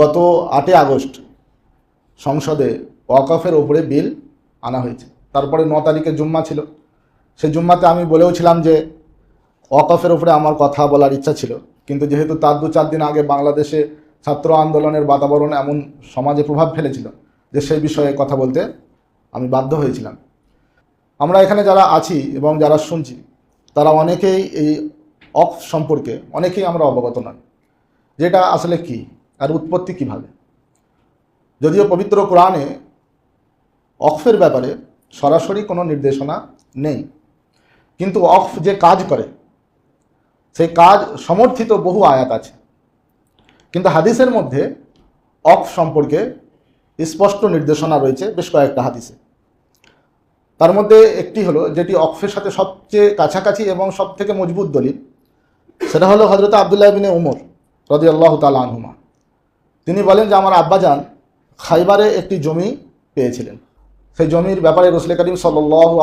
গত আটই আগস্ট সংসদে ওয়াকফের ওপরে বিল আনা হয়েছে। তারপরে ন তারিখে জুম্মা ছিল। সে জুম্মাতে আমি বলেও ছিলাম যে ওয়াকফের ওপরে আমার কথা বলার ইচ্ছা ছিল। কিন্তু যেহেতু তার দু চার দিন আগে বাংলাদেশে ছাত্র আন্দোলনের বাতাবরণ এমন সমাজে প্রভাব ফেলেছিল যে সেই বিষয়ে কথা বলতে আমি বাধ্য হয়েছিলাম। আমরা এখানে যারা আছি এবং যারা শুনছি, তারা অনেকেই এই অফ সম্পর্কে, অনেকেই আমরা অবগত নয়। যেটা আসলে কি? আর উৎপত্তি কীভাবে? যদিও পবিত্র কোরআনে অফের ব্যাপারে সরাসরি কোনো নির্দেশনা নেই, কিন্তু অফ যে কাজ করে, সেই কাজ সমর্থিত বহু আয়াত আছে। কিন্তু হাদিসের মধ্যে অফ সম্পর্কে স্পষ্ট নির্দেশনা রয়েছে বেশ কয়েকটা হাদিসে। তার মধ্যে একটি হলো যেটি অকফের সাথে সবচেয়ে কাছাকাছি এবং সব থেকে মজবুত দলিল, সেটা হলো হজরত আবদুল্লাহ বিনে উমর। রদি আল্লাহ তালা আনহুমা। তিনি বলেন যে, আমার আব্বাজান খাইবারে একটি জমি পেয়েছিলেন। সেই জমির ব্যাপারে রসুল করিম সাল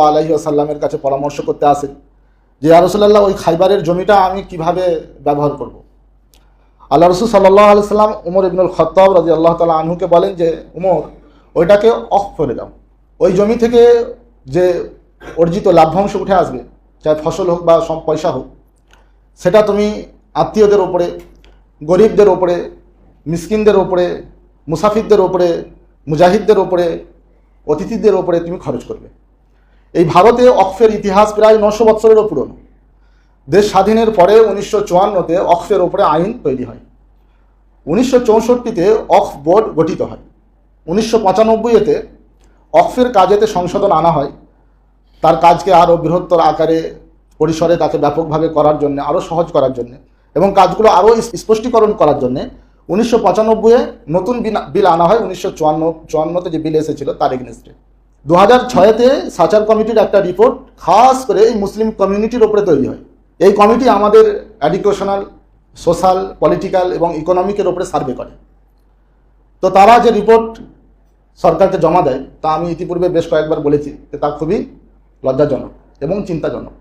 আলহি আসাল্লামের কাছে পরামর্শ করতে আসেন যে রসুল্লাহ ওই খাইবারের জমিটা আমি কীভাবে ব্যবহার করব। আল্লাহ রসুল সাল্লাহ আলি সাল্লাম উমর ইবনুল খত্তাব রাজি আল্লাহ তালা আনহুকে বলেন যে, উমর, ওইটাকে অফ করে দাও। ওই জমি থেকে যে অর্জিত লাভ্যাংশ উঠে আসবে, চাহে ফসল হোক বা সব পয়সা হোক, সেটা তুমি আত্মীয়দের ওপরে গরিবদের ওপরে, মিসকিনদের ওপরে, মুসাফিরদের ওপরে, মুজাহিদদের ওপরে, অতিথিদের ওপরে তুমি খরচ করবে। এই ভারতে অক্ফের ইতিহাস প্রায় নশো বৎসরেরও পুরনো। দেশ স্বাধীনের পরে উনিশশো চুয়ান্নতে অক্ফের ওপরে আইন তৈরি হয়। উনিশশো চৌষট্টিতে অক্ফ বোর্ড গঠিত হয়। উনিশশো পঁচানব্বইতে অক্ফের কাজেতে সংশোধন আনা হয়। তার কাজকে আরও বৃহত্তর আকারে, পরিসরে তাকে ব্যাপকভাবে করার জন্য, আরও সহজ করার জন্য। এবং কাজগুলো আরও স্পষ্টীকরণ করার জন্য উনিশশো পঁচানব্বইয়ে নতুন বিল আনা হয়, উনিশশো চুয়ান্ন, চুয়ান্নতে যে বিল এসেছিল তার এগেনস্টে। দু হাজার ছয়েতে সাচার কমিটির একটা রিপোর্ট খাস করে এই মুসলিম কমিউনিটির ওপরে তৈরি হয়। এই কমিটি আমাদের এডুকেশনাল, সোশ্যাল, পলিটিক্যাল এবং ইকোনমিকের ওপরে সার্ভে করে। তো তারা যে রিপোর্ট সরকারকে জমা দেয়, তা আমি ইতিপূর্বে বেশ কয়েকবার বলেছি তা খুবই লজ্জাজনক এবং চিন্তাজনক।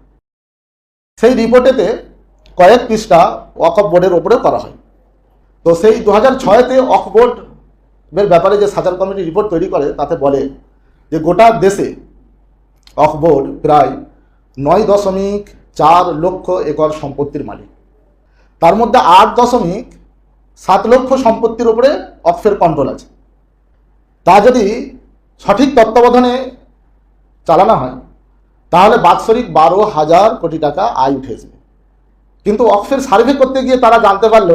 সেই রিপোর্টেতে কয়েক পৃষ্ঠা ওয়াকফ বোর্ডের ওপরে করা হয়। তো সেই দু হাজার ছয়তে ওয়াকফ বোর্ডের ব্যাপারে যে সাজার কমিটি রিপোর্ট তৈরি করে, তাতে বলে যে গোটা দেশে ওয়াকফ বোর্ড প্রায় নয় দশমিক চার লক্ষ একর সম্পত্তির মালিক। তার মধ্যে আট দশমিক সাত লক্ষ সম্পত্তির উপরে অক্ফের কন্ট্রোল আছে। তা যদি সঠিক তত্ত্বাবধানে চালানো হয়, তাহলে বাৎসরিক বারো হাজার কোটি টাকা আয় উঠে আসবে। কিন্তু অক্সের সার্ভে করতে গিয়ে তারা জানতে পারল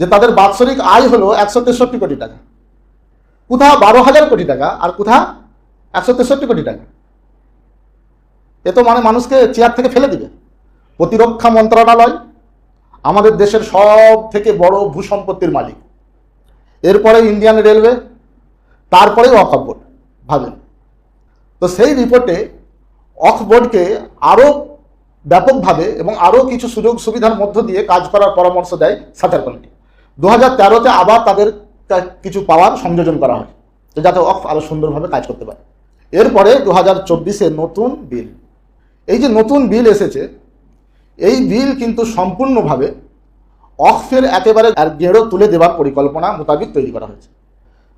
যে তাদের বাৎসরিক আয় হলো একশো তেষট্টি কোটি টাকা। কোথা বারো হাজার কোটি টাকা আর কোথা একশো তেষট্টি কোটি টাকা। এ তো মানে মানুষকে চেয়ার থেকে ফেলে দিবে। প্রতিরক্ষা মন্ত্রণালয় আমাদের দেশের সব থেকে বড় ভূসম্পত্তির মালিক। এরপরে ইন্ডিয়ান রেলওয়ে, তারপরেই ওয়াকফ বোর্ড, ভাবেন। তো সেই রিপোর্টে অক্স বোর্ডকে আরও ব্যাপকভাবে এবং আরও কিছু সুযোগ সুবিধার মধ্য দিয়ে কাজ করার পরামর্শ দেয় সাচার কমিটি। দু হাজার তেরোতে আবার তাদের কিছু পাওয়ার সংযোজন করা হয় যাতে অফ আরও সুন্দরভাবে কাজ করতে পারে। এরপরে দু হাজার চব্বিশে নতুন বিল। এই যে নতুন বিল এসেছে, এই বিল কিন্তু সম্পূর্ণভাবে অক্সের একেবারে আর গেড়ো তুলে দেওয়ার পরিকল্পনা মোতাবিক তৈরি করা হয়েছে,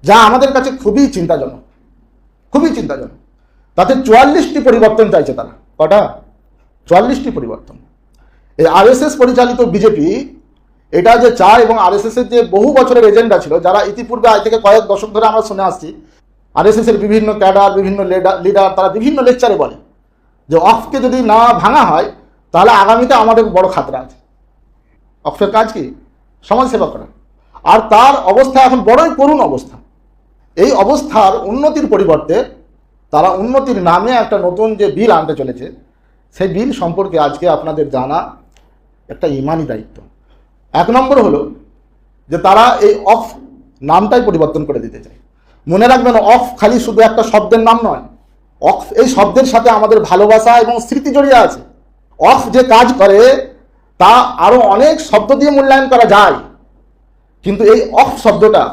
যা আমাদের কাছে খুবই চিন্তাজনক খুবই চিন্তাজনক। তাতে চুয়াল্লিশটি পরিবর্তন চাইছে তারা, কটা? চুয়াল্লিশটি পরিবর্তন। এই আরএসএস পরিচালিত বিজেপি, এটা যে চায় এবং আরএসএস এর যে বহু বছরের এজেন্ডা ছিল, যারা ইতিপূর্বে আজ থেকে কয়েক দশক ধরে আমরা শুনে আসছি, আরএসএস এর বিভিন্ন ক্যাডার, বিভিন্ন লিডার, তারা বিভিন্ন লেকচারে বলে যে অফকে যদি না ভাঙা হয়, তাহলে আগামীতে আমাদের বড় খাতরা আছে। অফের কাজ কি? সমাজসেবা করা। আর তার অবস্থা এখন বড়ই করুণ অবস্থা। এই অবস্থার উন্নতির পরিবর্তে তারা উন্নতির নামে একটা নতুন যে বিল আনতে চলেছে সেই বিল সম্পর্কে আজকে আপনাদের জানা একটা ইমানি দায়িত্ব। এক নম্বর হলো যে তারা এই অফ নামটাই পরিবর্তন করে দিতে চায়। মনে রাখবেন অফ খালি শুধু একটা শব্দের নাম নয়, অফ এই শব্দের সাথে আমাদের ভালোবাসা এবং স্মৃতি জড়িয়ে আছে। অফ যে কাজ করে, তা আরও অনেক শব্দ দিয়ে মূল্যায়ন করা যায়। কিন্তু এই অফ শব্দটা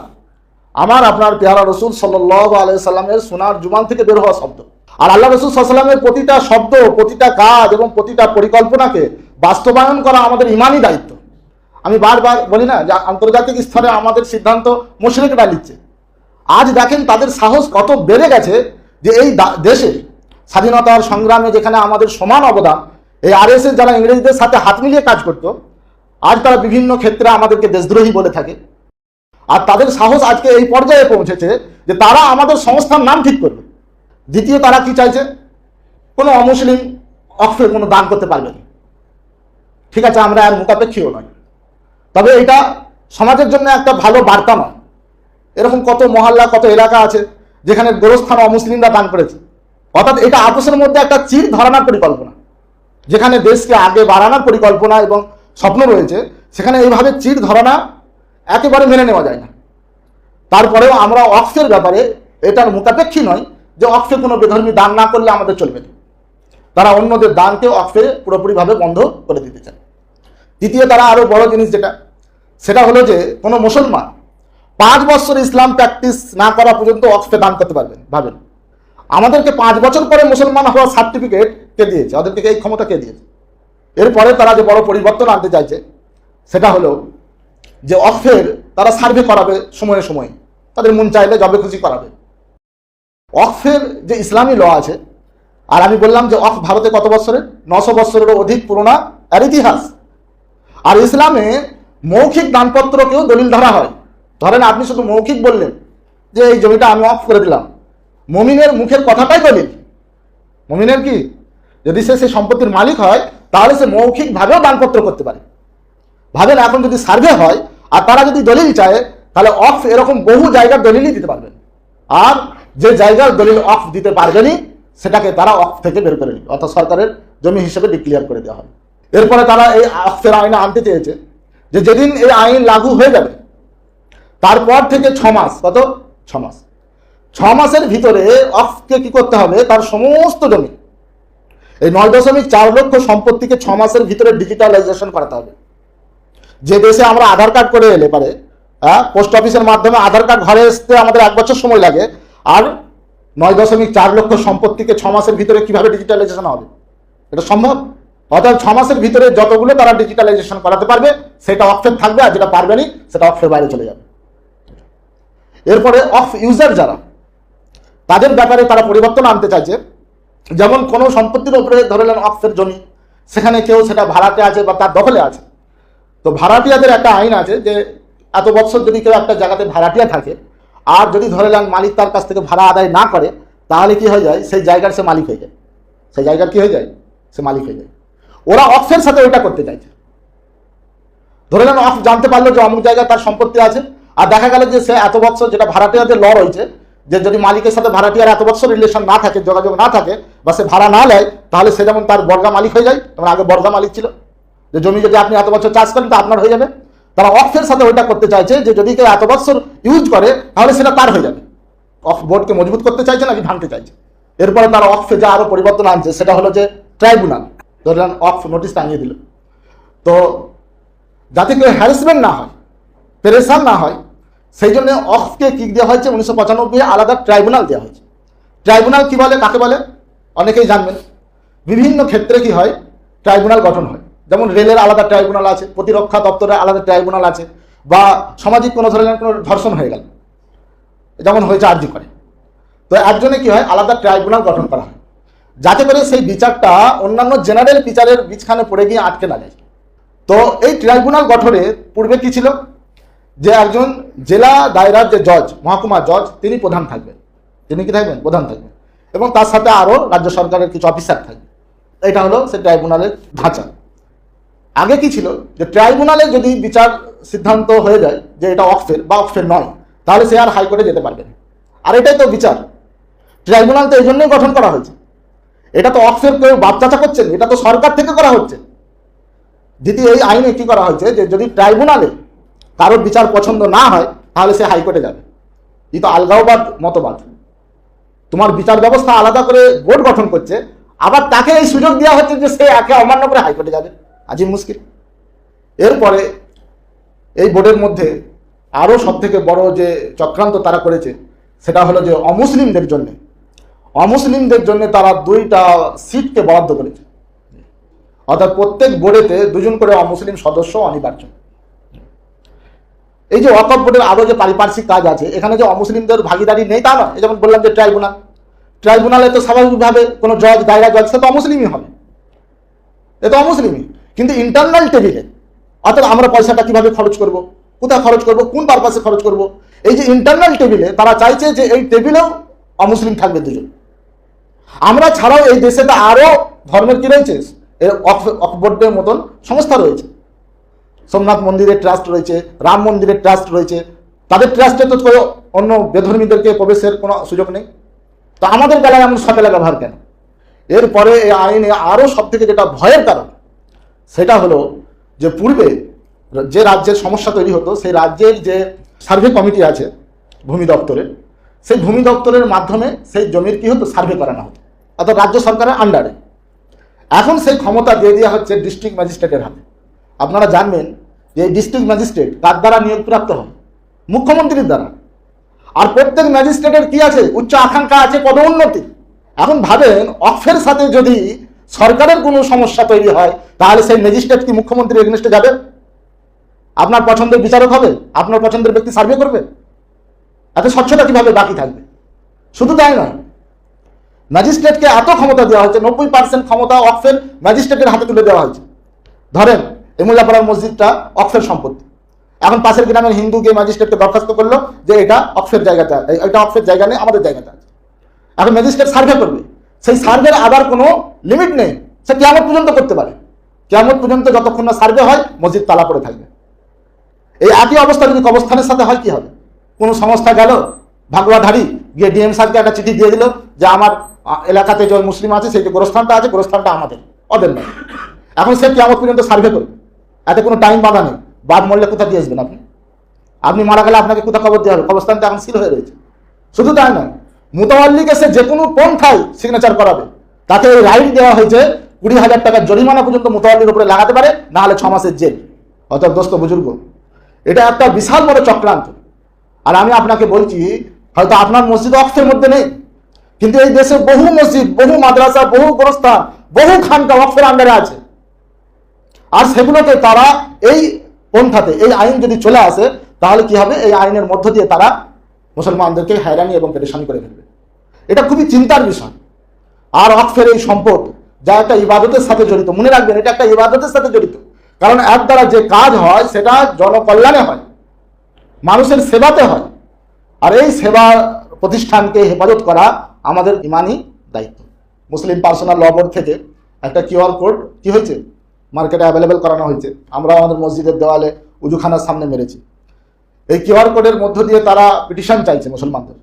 আমার, আপনার পেয়ারা রসুল সাল্লাহ আলাইসাল্লামের সোনার জুবান থেকে বের হওয়া শব্দ। আর আল্লাহ রসুল সাল্লামের প্রতিটা শব্দ, প্রতিটা কাজ এবং প্রতিটা পরিকল্পনাকে বাস্তবায়ন করা আমাদের ইমানই দায়িত্ব। আমি বারবার বলি না যে আন্তর্জাতিক স্তরে আমাদের সিদ্ধান্ত মুশরিকরা নিচ্ছে। আজ দেখেন তাদের সাহস কত বেড়ে গেছে যে এই দেশে স্বাধীনতার সংগ্রামে যেখানে আমাদের সমান অবদান, এই আর আরএসএস যারা ইংরেজদের সাথে হাত মিলিয়ে কাজ করতো, আজ তারা বিভিন্ন ক্ষেত্রে আমাদেরকে দেশদ্রোহী বলে থাকে। আর তাদের সাহস আজকে এই পর্যায়ে পৌঁছেছে যে তারা আমাদের সংস্থার নাম ঠিক করবে। দ্বিতীয় তারা কি চাইছে? কোনো অমুসলিম অক্ষে কোনো দান করতে পারবে না ঠিক আছে, আমরা আর মোকাপেক্ষীও নয় তবে এটা সমাজের জন্য একটা ভালো বার্তা নয়। এরকম কত মহল্লা, কত এলাকা আছে যেখানে গোরস্থান অমুসলিমরা দান করেছে। অর্থাৎ এটা আপোষের মধ্যে একটা চির ধারণার পরিকল্পনা। যেখানে দেশকে আগে বাড়ানোর পরিকল্পনা এবং স্বপ্ন রয়েছে, সেখানে এইভাবে চির ধারণা একেবারে মেনে নেওয়া যায় না। তারপরেও আমরা অক্সের ব্যাপারে এটার মোকাপেক্ষী নয় যে অক্সে কোনো বেধর্মী দান না করলে আমাদের চলবে না। তারা অন্যদের দানকে অক্সে পুরোপুরিভাবে বন্ধ করে দিতে চায়। দ্বিতীয়, তারা আরও বড় জিনিস যেটা, সেটা হলো যে কোনো মুসলমান পাঁচ বছর ইসলাম প্র্যাকটিস না করা পর্যন্ত অক্সে দান করতে পারবেন, ভাবেন। আমাদেরকে পাঁচ বছর পরে মুসলমান হওয়ার সার্টিফিকেট কে দিয়েছে? ওদেরকে এই ক্ষমতা কে দিয়েছে? এরপরে তারা যে বড় পরিবর্তন আনতে চাইছে, সেটা হলো যে অক্সের তারা সার্ভে করাবে সময়ে সময়ে। তাদের মন চাইলে যবে খুশি করাবে। অক্সের যে ইসলামী ল আছে, আর আমি বললাম যে অক্স ভারতে কত বছরের? নশো বছরেরও অধিক পুরোনা এর ইতিহাস। আর ইসলামে মৌখিক দানপত্রকেও দলিল ধরা হয়। ধরেন আপনি শুধু মৌখিক বললেন যে এই জমিটা আমি অফ করে দিলাম। মমিনের মুখের কথাটাই দলিল। মমিনের কি? যদি সে সেই সম্পত্তির মালিক হয়, তাহলে সে মৌখিকভাবেও দানপত্র করতে পারে। ভাবেন এখন যদি সার্ভে হয়, আর তারা যদি দলিল চায়, তাহলে অফ এরকম বহু জায়গার দলিলই দিতে পারবেন। আর যে জায়গার দলিল অফ দিতে পারবেনই সেটাকে তারা অফ থেকে বের করে নিবে। অর্থাৎ সরকারের জমি হিসেবে ডিক্লিয়ার করে দেওয়া হবে এরপরে তারা এই অফের আইনে আনতে চেয়েছে যে যেদিন এই আইন লাগু হয়ে যাবে, তারপর থেকে ছ মাস, কত? ছ মাস। ছ মাসের ভিতরে অফকে কি করতে হবে? তার সমস্ত জমি, এই নয় দশমিক চার লক্ষ সম্পত্তিকে ছ মাসের ভিতরে ডিজিটালাইজেশন করাতে হবে। যে দেশে আমরা আধার কার্ড করে এলে পারে হ্যাঁ পোস্ট অফিসের মাধ্যমে আধার কার্ড ঘরে আসতে আমাদের এক বছর সময় লাগে আর নয় দশমিক চার লক্ষ সম্পত্তিকে ছ মাসের ভিতরে কীভাবে ডিজিটালাইজেশন হবে? এটা সম্ভব? অর্থাৎ ছ মাসের ভিতরে যতগুলো তারা ডিজিটালাইজেশন করাতে পারবে, সেটা অফের থাকবে আর যেটা পারবে না, সেটা অফের বাইরে চলে যাবে। এরপরে অফ ইউজার যারা, তাদের ব্যাপারে তারা পরিবর্তন আনতে চাইছে। যেমন কোনো সম্পত্তির উপরে ধরে নেন অফের জমি, সেখানে কেউ সেটা ভাড়াতে আছে বা তার দখলে আছে। তো ভাড়াটিয়াদের একটা আইন আছে যে এত বছর যদি কেউ একটা জায়গাতে ভাড়াটিয়া থাকে আর যদি ধরে নেন মালিক তার কাছ থেকে ভাড়া আদায় না করে, তাহলে কি হয়ে যায়? সেই জায়গার সে মালিক হয়ে যায়। সেই জায়গার কি হয়ে যায়? সে মালিক হয়ে যায়। ওরা অফের সাথে ওইটা করতে চাইছে। ধরে নেন অফ জানতে পারল যে অমুক জায়গায় তার সম্পত্তি আছে, আর দেখা গেল যে সে এত বছর যেটা ভাড়াটিয়াদের ল রয়েছে, যে যদি মালিকের সাথে ভাড়াটিয়ার এত বছর রিলেশন না থাকে, যোগাযোগ না থাকে, বা সে ভাড়া না নেয়, তাহলে সে যেমন তার বর্গা মালিক হয়ে যায় যেমন আগে বর্গা মালিক ছিল। যে জমি যদি আপনি এত বছর চাষ করেন, তা আপনার হয়ে যাবে। তারা অফের সাথে ওইটা করতে চাইছে যে যদি কেউ এত বছর ইউজ করে, তাহলে সেটা তার হয়ে যাবে। অফ বোর্ডকে মজবুত করতে চাইছে নাকি ভাঙতে চাইছে? এরপরে তারা অফে যা আরও পরিবর্তন আনছে, সেটা হলো যে ট্রাইব্যুনাল ধরলেন অফ নোটিশ টাঙিয়ে দিল। তো যাতে কেউ হ্যারাসমেন্ট না হয় পেরেশান না হয়, সেই জন্য অফকে কি দেওয়া হয়েছে, উনিশশো পঁচানব্বই আলাদা ট্রাইব্যুনাল দেওয়া হয়েছে। ট্রাইব্যুনাল কি বলে, কাকে বলে? অনেকেই জানবেন। বিভিন্ন ক্ষেত্রে কি হয়? ট্রাইব্যুনাল গঠন হয়। যেমন রেলের আলাদা ট্রাইব্যুনাল আছে, প্রতিরক্ষা দপ্তরের আলাদা ট্রাইব্যুনাল আছে বা সামাজিক কোনো ধরনের কোনো ধর্ষণ হয়ে গেল। যেমন হয়েছে আর্জি করে। তো একজনে কি হয়, আলাদা ট্রাইব্যুনাল গঠন করা হয়। যাতে করে সেই বিচারটা অন্যান্য জেনারেল বিচারের বীজখানে পড়ে গিয়ে আটকে না যায়। তো এই ট্রাইব্যুনাল গঠনে পূর্বে কি ছিল? যে একজন জেলা দায়রার যে জজ, মহকুমা জজ, তিনি প্রধান থাকবেন। তিনি কি থাকবেন? প্রধান থাকবেন। এবং তার সাথে আরও রাজ্য সরকারের কিছু অফিসার থাকবে এটা হলো সে ট্রাইব্যুনালের ধাঁচা। আগে কি ছিল? যে ট্রাইব্যুনালে যদি বিচার সিদ্ধান্ত হয়ে যায় যে এটা অক্সফের বা অক্সফের নয়, তাহলে সে আর হাইকোর্টে যেতে পারবে না। আর এটাই তো বিচার। ট্রাইব্যুনাল তো এই জন্যই গঠন করা হয়েছে। এটা তো অক্সফের কেউ বাপ চাচা করছেন এটা তো সরকার থেকে করা হচ্ছে। দ্বিতীয়, এই আইনে কি করা হয়েছে? যে যদি ট্রাইব্যুনালে কারোর বিচার পছন্দ না হয়, তাহলে সে হাইকোর্টে যাবে। এই তো আলগাওবাদ মতবাদ। তোমার বিচার ব্যবস্থা আলাদা করে বোর্ড গঠন করছে, আবার তাকে এই সুযোগ দেওয়া হচ্ছে যে সে একে অমান্য করে হাইকোর্টে যাবে। আজই মুশকিল। এরপরে এই বোর্ডের মধ্যে আরও সবথেকে বড় যে চক্রান্ত তারা করেছে, সেটা হলো যে অমুসলিমদের জন্য। অমুসলিমদের জন্য তারা দুইটা সিটকে বরাদ্দ করেছে। অর্থাৎ প্রত্যেক বোর্ডেতে দুজন করে অমুসলিম সদস্য অনিবার্য। এই যে ওয়াকফ বোর্ডের আরও যে পারিপার্শ্বিক কাজ আছে, এখানে যে অমুসলিমদের ভাগিদারি নেই তা নয়, যেমন বললাম যে ট্রাইব্যুনাল। ট্রাইব্যুনালে তো স্বাভাবিকভাবে কোনো জজ, দায়রা জজ সে তো অমুসলিমই হবে। এ তো অমুসলিমই। কিন্তু ইন্টারনাল টেবিলে অর্থাৎ আমরা পয়সাটা কীভাবে খরচ করব? কোথায় খরচ করব? কোন পারপাসে খরচ করব? এই যে ইন্টারনাল টেবিলে তারা চাইছে যে এই টেবিলেও অমুসলিম থাকবে দুজন। আমরা ছাড়াও এই দেশে তো আরও ধর্মের কি রয়েছে? এর অকবর্ডের মতন সংস্থা রয়েছে। সোমনাথ মন্দিরের ট্রাস্ট রয়েছে, রাম মন্দিরের ট্রাস্ট রয়েছে। তাদের ট্রাস্টে তো কোনো অন্য বেধর্মীদেরকে প্রবেশের কোনো সুযোগ নেই। তো আমাদের বেলায় এমন সকেলা ব্যবহার কেন? এরপরে এই আইনে আরও সব থেকে যেটা ভয়ের কারণ সেটা হলো যে পূর্বে যে রাজ্যের সমস্যা তৈরি হতো, সেই রাজ্যের যে সার্ভে কমিটি আছে ভূমি দপ্তরের সেই ভূমি দপ্তরের মাধ্যমে সেই জমির কি হতো? সার্ভে করানো হতো। অর্থাৎ রাজ্য সরকারের আন্ডারে এখন সেই ক্ষমতা দিয়ে দেওয়া হচ্ছে ডিস্ট্রিক্ট ম্যাজিস্ট্রেটের হাতে। আপনারা জানবেন যে ডিস্ট্রিক্ট ম্যাজিস্ট্রেট তার দ্বারা নিয়োগপ্রাপ্ত হয় মুখ্যমন্ত্রীর দ্বারা। আর প্রত্যেক ম্যাজিস্ট্রেটের কি আছে? উচ্চ আকাঙ্ক্ষা আছে, পদোন্নতি। এখন ভাবেন অক্ষের সাথে যদি সরকারের কোনো সমস্যা তৈরি হয় তাহলে সেই ম্যাজিস্ট্রেট কি মুখ্যমন্ত্রীর এগেনস্টে যাবে? আপনার পছন্দের বিচারক হবে? আপনার পছন্দের ব্যক্তি সার্ভে করবে? এত স্বচ্ছতা কীভাবে বাকি থাকবে? শুধু তাই নয় ম্যাজিস্ট্রেটকে এত ক্ষমতা দেওয়া হয়েছে নব্বই পার্সেন্ট ক্ষমতা অক্সের ম্যাজিস্ট্রেটের হাতে তুলে দেওয়া হয়েছে। ধরেন এমুল্লাপাড়ার মসজিদটা অক্সের সম্পত্তি। এখন পাশের গ্রামের হিন্দু গিয়ে ম্যাজিস্ট্রেটকে দরখাস্ত করল যে এটা অক্সের জায়গাতে আছে, এটা অক্সের জায়গা নেই আমাদের জায়গাতে আছে। এখন ম্যাজিস্ট্রেট সার্ভে করবে। সেই সার্ভের আবার কোনো লিমিট নেই। সে কেমন পর্যন্ত করতে পারে। কেমন পর্যন্ত যতক্ষণ না সার্ভে হয়, মসজিদ তালা পড়ে থাকবে। এই একই অবস্থা যদি কবস্থানের সাথে হয়, কি হবে? কোনো সংস্থা গেল ভাগবাধারী গিয়ে ডিএম সাহেবকে একটা চিঠি দিয়ে দিল যে, আমার এলাকাতে যে মুসলিম আছে, সেই যে গোরস্থানটা আছে, গোরস্থানটা আমাদের, ওদের নয়। এখন সে কেমন পর্যন্ত সার্ভে করবে। এতে কোনো টাইম বাধা নেই। বাদ মরলে কোথা দিয়ে আসবেন আপনি? আপনি মারা গেলে আপনাকে কোথা খবর দেওয়া হবে? কবরস্থানটা এখন সিল হয়ে রয়েছে। শুধু তাই নয় মুতাওয়াল্লিকে সে যে কোনো পন্থায় সিগনেচার করাবে। তাকে এই রাইট দেওয়া হয়েছে কুড়ি হাজার টাকার জরিমানা পর্যন্ত মুতাওয়াল্লির উপরে লাগাতে পারে, না হলে ছ মাসের জেল। অর্থাৎ দোস্ত, বুজুর্গ, এটা একটা বিশাল বড় চক্রান্ত। আর আমি আপনাকে বলছি, হয়তো আপনার মসজিদ অক্ষের মধ্যে নেই, কিন্তু এই দেশে বহু মসজিদ, বহু মাদ্রাসা, বহু গোরস্থান, বহু খানকা অক্ষের আন্ডারে আছে। আর সেগুলোকে তারা এই পন্থাতে, এই আইন যদি চলে আসে, তাহলে কি হবে? এই আইনের মধ্য দিয়ে তারা মুসলমানদেরকে হয়রানি এবং পেরেশানি করে ফেলবে। এটা খুবই চিন্তার বিষয়। আর অক্ষের এই সম্পদ যা একটা ইবাদতের সাথে জড়িত, মনে রাখবেন, এটা একটা ইবাদতের সাথে জড়িত। কারণ এর দ্বারা যে কাজ হয়, সেটা জনকল্যাণে হয়, মানুষের সেবাতে হয়। আর এই সেবা প্রতিষ্ঠানকে হেফাজত করা আমাদের ইমানই দায়িত্ব। মুসলিম পার্সোনাল ল বোর্ড থেকে একটা কিউআর কোড, কি হয়েছে? মার্কেটে অ্যাভেলেবেল করানো হয়েছে। আমরা আমাদের মসজিদের দেওয়ালে উজুখানার সামনে মেরেছি। এই কিউআর কোডের মধ্য দিয়ে তারা পিটিশন চাইছে মুসলমানদের।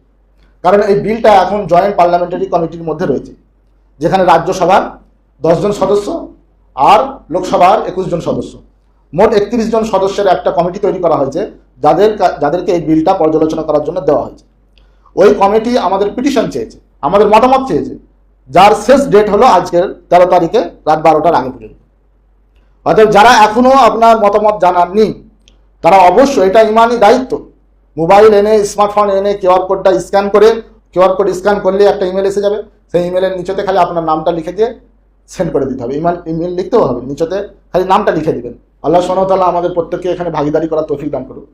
কারণ এই বিলটা এখন জয়েন্ট পার্লামেন্টারি কমিটির মধ্যে রয়েছে, যেখানে রাজ্যসভার দশজন সদস্য আর লোকসভার একুশ জন সদস্য। মোট একত্রিশ জন সদস্যের একটা কমিটি তৈরি করা হয়েছে, যাদের যাদেরকে এই বিলটা পর্যালোচনা করার জন্য দেওয়া হয়েছে। ওই কমিটি আমাদের পিটিশন চেয়েছে, আমাদের মতামত চেয়েছে, যার শেষ ডেট হলো আজকের তেরো তারিখে রাত বারোটার আগে পর্যন্ত। অর্থাৎ যারা এখনও আপনার মতামত জানাননি তারা অবশ্যই এটা ইমানই দায়িত্ব। মোবাইল এনে, স্মার্টফোন এনে কিউআর কোডটা স্ক্যান করে কিউআর কোড স্ক্যান করলে একটা ইমেল এসে যাবে। সেই ইমেলের নিচেতে খালি আপনার নামটা লিখে দিয়ে সেন্ড করে দিতে হবে। ইমেল ইমেল লিখতেও হবে। নিচেতে খালি নামটা লিখে দিবেন। আল্লাহ সোনাতাল্লাহ আমাদের প্রত্যেককে এখানে ভাগিদারি করার তৌফিক দান করুক।